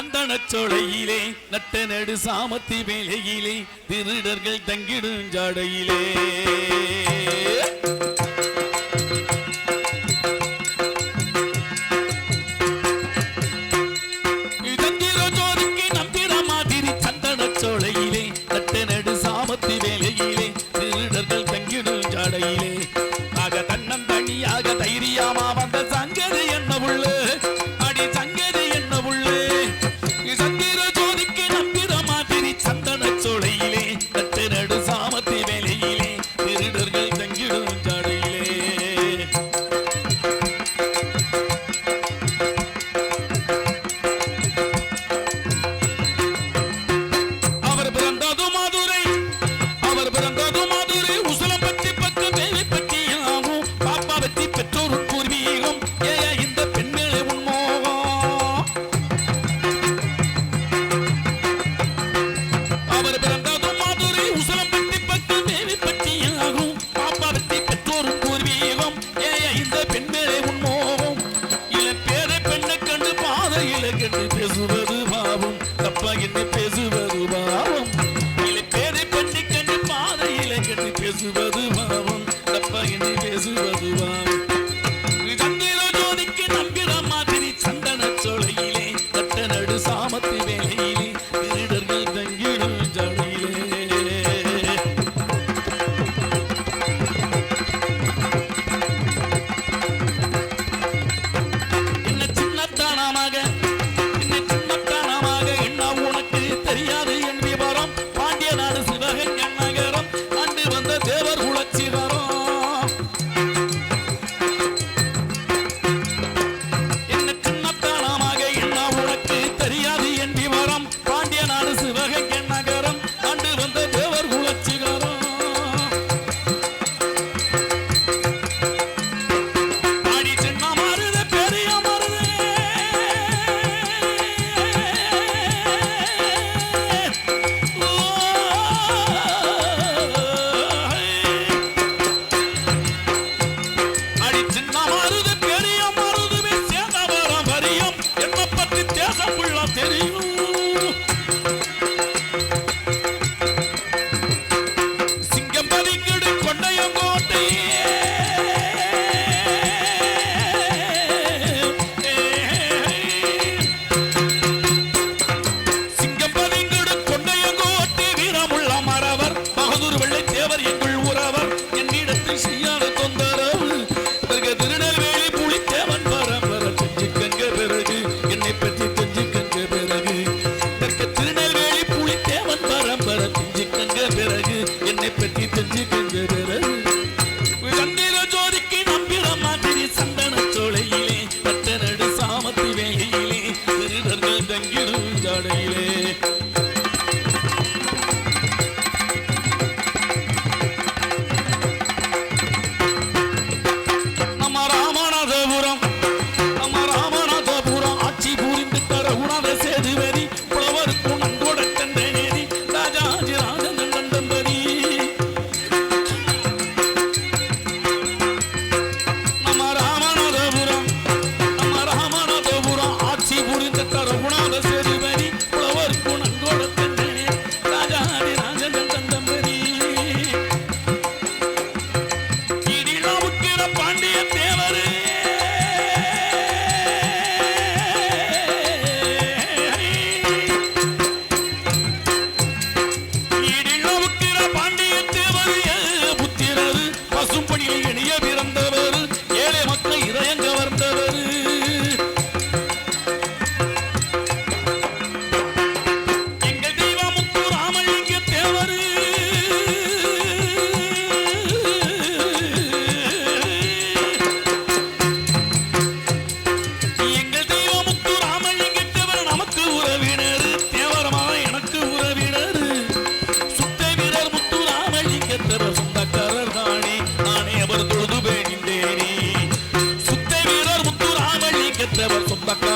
சந்தனச்சோலையிலே நட்ட நடு சாமத்தி வேலையிலே திருடர்கள் தங்கிடும் ஜாடையிலே.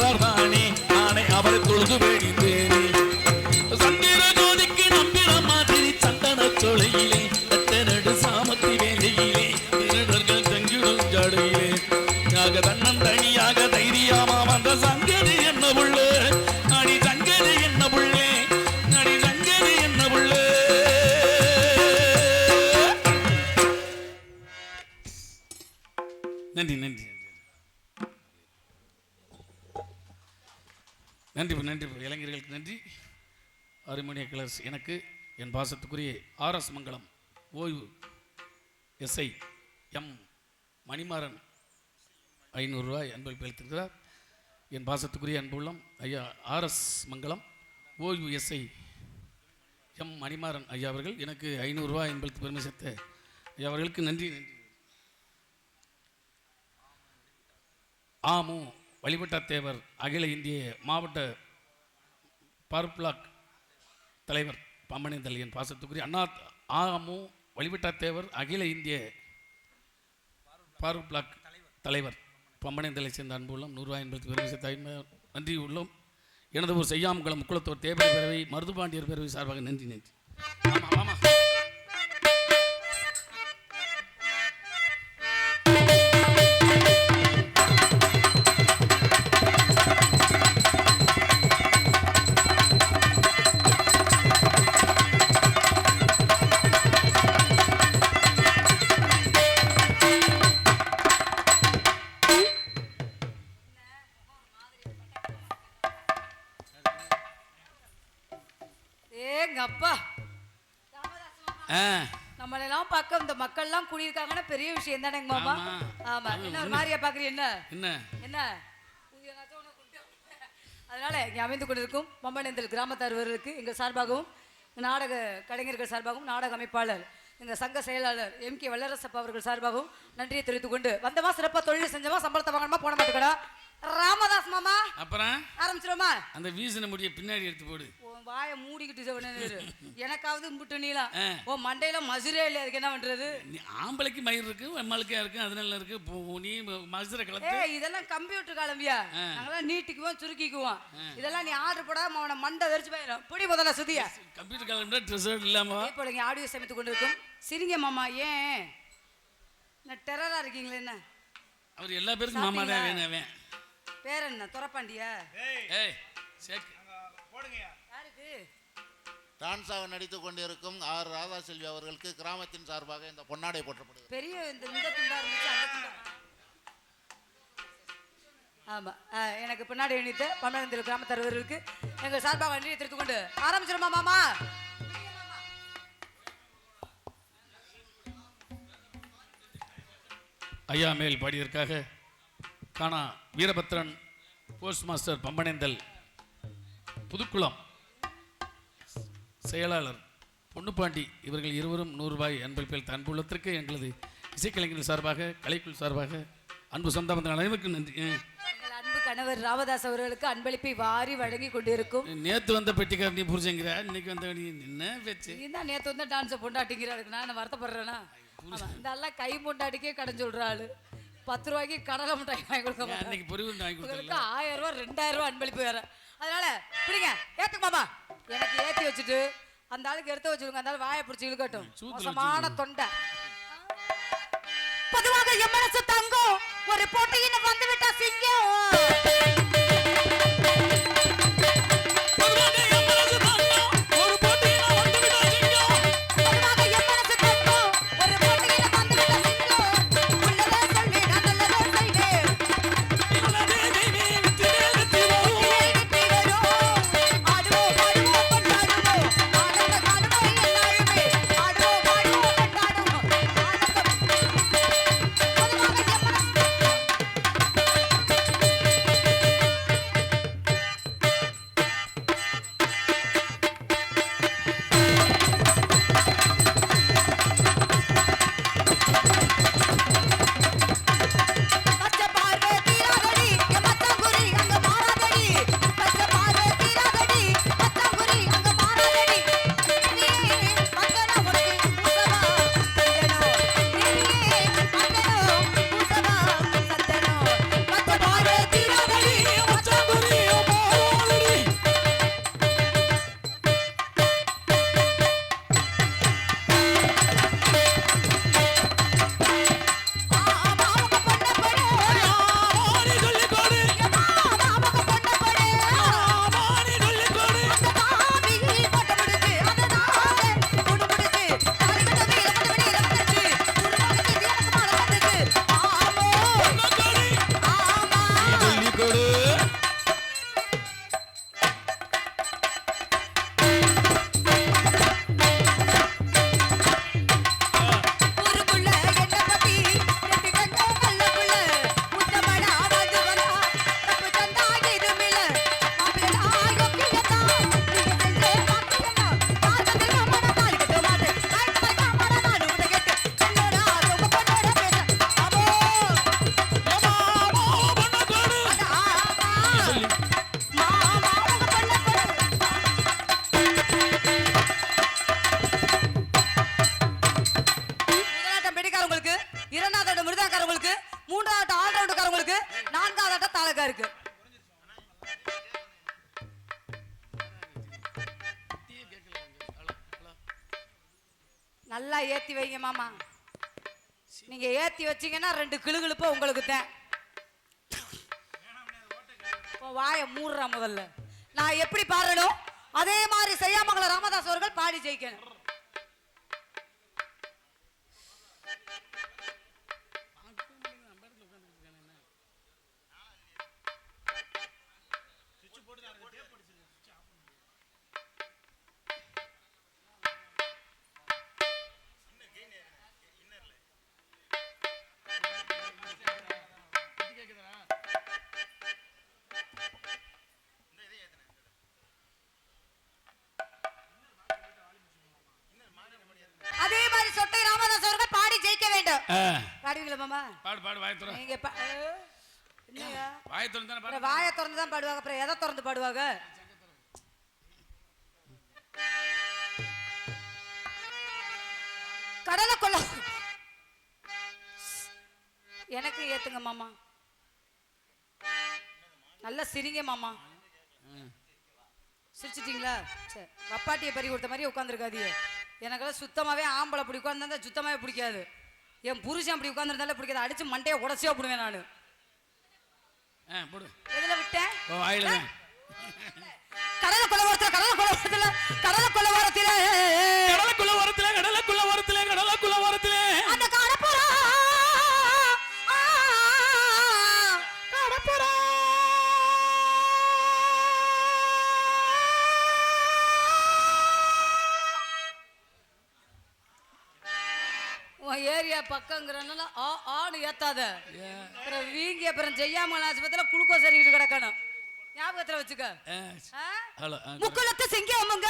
மாறார் தானே? நானே அவரை தொழுது வேண்டி நன்றி நன்றி இளைஞர்களுக்கு நன்றி. அருமணிய கிளர்ஸ் எனக்கு என் பாசத்துக்குரிய ஆர்எஸ் மங்கலம் ஓய்வு. எஸ்ஐ எம் மணிமாறன் ஐநூறுரூவா அன்பளிப்பு அளித்திருக்கிறார். என் பாசத்துக்குரிய அன்புள்ளம் ஐயா ஆர்எஸ் மங்கலம் ஓய்வு. எஸ்ஐ எம் மணிமாறன் ஐயா அவர்கள் எனக்கு ஐநூறுரூவா என்பது பெருமை சேர்த்த ஐயா அவர்களுக்கு நன்றி நன்றி. ஆமோ வழிபட்டா தேவர் அகில இந்திய மாவட்ட பார்ப்ளாக் தலைவர் பம்பனேந்தல் என் பாசத்துக்குரிய அண்ணா ஆமு வழிபட்டா தேவர் அகில இந்திய பார்ப்ளாக் தலைவர் பம்பனேந்தலை சேர்ந்த அன்புள்ளம் நூறுரூவா என்பது பெருமை சேர்த்த நன்றி உள்ளோம். எனது ஊர் செய்யாமங்குளம் குளத்தோர் தேவர் பேரவை மருதுபாண்டியர் பேரவை சார்பாக நன்றி நன்றி. பார்க்க இந்த மக்கள்லாம் குடியிருக்காங்கன்னா பெரிய விஷயம் தானேங்க மாமா ஆமா. என்ன ஒரு மாதிரியா பாக்குறீங்க என்ன? என்ன? என்ன. அதனால இங்கே அமைந்து கொண்டிருக்கும் பம்பனேந்தல் கிராமத்தார்வர்களுக்கு எங்கள் சார்பாகவும் நாடக கலைஞர்கள் சார்பாகவும் நாடக அமைப்பாளர் எங்கள் சங்க செயலாளர் எம் கே வல்லரசப்பா அவர்கள் சார்பாகவும் நன்றியை தெரிவித்துக் கொண்டு வந்தமா சிறப்பாக தொழில் செஞ்சமா சம்பளத்தை வாங்கணுமா போன மாட்டுக்கடா? ராமதாஸ் மாமா அப்புறம்? ஆரம்பிச்சிருமா அந்த வீசின முடிய பின்னாடி எடுத்து போடு. உன் வாயை மூடிக்கிட்டு செவனேன்னு இரு. எனக்காவது முட்டு நீளம் ஆ. உன் மண்டையில மசுரே இல்லை அதுக்கு என்ன பண்றது? நீ ஆம்பளைக்கு மயிர் இருக்கு வெம்மாளுக்கா இருக்கு அதனால இருக்கு. நீ மசுரை கலத்து ஏய் இதெல்லாம் கம்ப்யூட்டர் காலம்பியா? நாங்களாம் நீட்டிக்குவோம் சுருக்கிக்குவோம். இதெல்லாம் நீ ஆர்டர் போடாம அவனை மண்டை வெறிச்சு போயிடும் பிடி முதல்ல சுதியா கம்ப்யூட்டர் காலம்னா ட்ரெஸ் இல்லாம இப்போ இங்கே ஆடியோ சமைத்து கொண்டிருக்கும். சிரிங்க மாமா ஏன்? நான் டெரரா இருக்கீங்களே என்ன? அவர் எல்லா பேருக்கும் மாமா தான் வேணும் அவன். பேர் என்ன? துறப்பாண்டியா? ஏய். சேக்கு யாருக்கு டான்ஸாக நடித்துக் கொண்டிருக்கும் ஆர் ராதாசெல்வி அவர்களுக்கு கிராமத்தின் சார்பாக இந்த பொன்னாடை போற்றப்படுகிறது. பெரிய இந்த இந்த துண்டா இருந்துச்சு அந்த துண்டா. ஆமா. ஆ, எனக்கு பின்னாடி இணைத்த பன்னெண்டு கிராம தலைவர்களுக்கு எங்கள் சார்பாக நன்றியை தெரிவித்துக் கொண்டு ஆரம்பிச்சிருமா மாமா? ஐயா மேல் பாடியதற்காக காணா வீரபத்ரன் போஸ்ட் மாஸ்டர் பம்பனேந்தல் புதுக்குளம். செயலாளர் பொன்னுப்பாண்டி இவர்கள் இருவரும் நூறு ரூபாய் அன்பளிப்பில் அன்புள்ளத்திற்கு எங்களது இசைக்கலைஞர்கள் சார்பாக கலைக்குழு சார்பாக அன்பு சொந்த பந்தங்கள் அனைவருக்கும் நன்றி. அன்பு கணவர் ராமதாஸ் அவர்களுக்கு அன்பளிப்பை வாரி வழங்கி கொண்டிருக்கும். நேற்று வந்த பெட்டிக்கார் நீ புரிஞ்சுங்கிற இன்னைக்கு வந்த என்ன பேச்சு? நீ தான் நேற்று வந்து டான்ஸை பொண்டாட்டிங்கிறதுக்கு நான் என்ன வருத்தப்படுறேனா? ஆமா, இந்த எல்லாம் கை பொண்டாட்டிக்கே கடன் சொல்ற ஆளு. பத்து ரூபாய்க்கு கடலை மிட்டாய் வாங்கி கொடுக்க அன்னைக்கு பொறிவு வாங்கி உங்களுக்கு ஆயிரம் ரூபாய் ரெண்டாயிரம் ரூபாய் அன்பளிப்பு வேற. அதனால பிடிங்க ஏத்துக்கு மாமா. எனக்கு ஏத்தி வச்சுட்டு அந்த ஆளுக்கு எடுத்து வச்சிருங்க அந்த ஆளு வாயை பிடிச்சி இழுக்கட்டும். மோசமான தொண்டை. பொதுவாக எம்மனசு தங்கம் ஒரு போட்டியின் வந்து விட்டா சிங்கம். தாளக்காரங்களுக்கு மூன்றாவது ஆட்டம் ஆல்ரவுண்டுக்காரங்களுக்கு நான்காவது ஆட்டம் தாளக்கா இருக்கு. நல்லா ஏத்தி வைங்க மாமா. நீங்க ஏத்தி வச்சீங்கன்னா ரெண்டு கிளுகிழுப்ப உங்களுக்கு தான். வாய மூடுறா முதல்ல. நான் எப்படி பாடுறனோ அதே மாதிரி செய்யாமங்கள ராமதாஸ் அவர்கள் பாடி ஜெயிக்கணும். பாடுவீங்களா மாமா? பாடு பாடு வாய துற நீங்க? வாய துறந்து தானே பாடு அப்புறம் வாயை திறந்து தான் பாடுவாங்க அப்புறம் எதை திறந்து பாடுவாங்க? கடலை கொள்ள எனக்கு ஏத்துங்க மாமா. நல்லா சிரிங்க மாமா. சிரிச்சிட்டீங்களா? சரி வப்பாட்டியை பறி கொடுத்த மாதிரி உட்காந்துருக்காதீங்க எனக்கெல்லாம் சுத்தமாவே ஆம்பளை அப்படி உட்காந்துருந்தா சுத்தமாவே பிடிக்காது. என் புருஷன் அப்படி உட்காந்துருந்தாலே பிடிக்காது அடிச்சு மண்டையை உடச்சே விடுவேன் நான். எதுல விட்டேன்? கடலை கொலவரத்துல கடலை கடலை கொலவரத்துல. கடலுக்குள்ள வரத்திலே ஏரியா பக்கங்கிறனால ஆ ஆடு ஏத்தாத. அப்புறம் வீங்கி அப்புறம் செய்யாமல் ஆஸ்பத்திரியில் குளுக்கோஸ் அறிவிட்டு கிடக்கணும். ஞாபகத்துல வச்சுக்க. ஆ, ஆ? ஹலோ ஆ, முக்குளத்து சிங்கமுங்க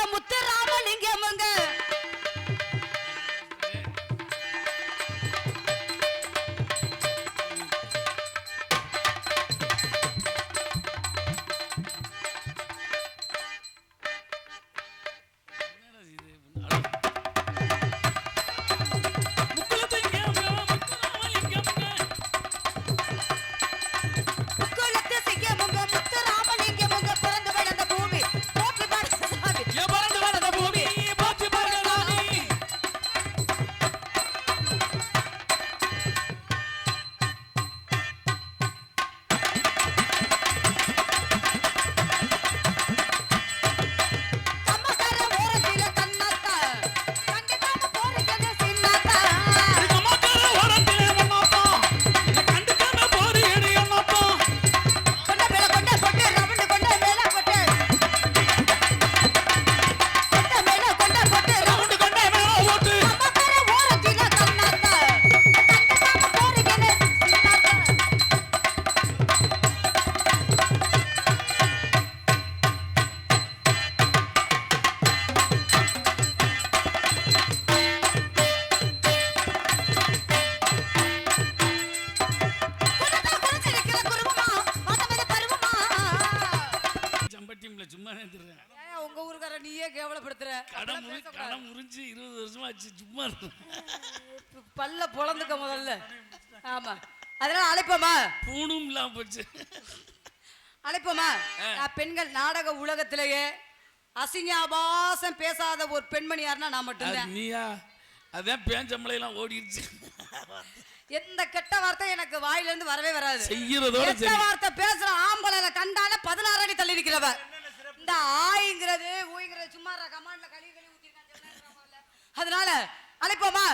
முதல்ல ஆமா. அதனால அழைப்போமா? பூணும்லாம் போச்சு. அழைப்போமா? பெண்கள் நாடக உலகத்திலேயே அசிங்காபாசம் பேசாத ஒரு பெண்மணி யாருன்னா நான் மட்டும்தான். நீயா? அதான் பேஞ்சம்பளையெல்லாம் ஓடிடுச்சு. எந்த கெட்ட வார்த்தை எனக்கு வாயிலிருந்து வரவே வராது. செய்யறதோட கெட்ட வார்த்தை பேசுற ஆம்பளை கண்டால பதினாறு அடி தள்ளி நிக்கிறவ. இந்த ஆய்ங்கிறது ஊய்ங்கிறது சும்மா கமாண்ட்ல கழுவி கழுவி ஊத்திருக்காங்க அதனால அழைப்போமா?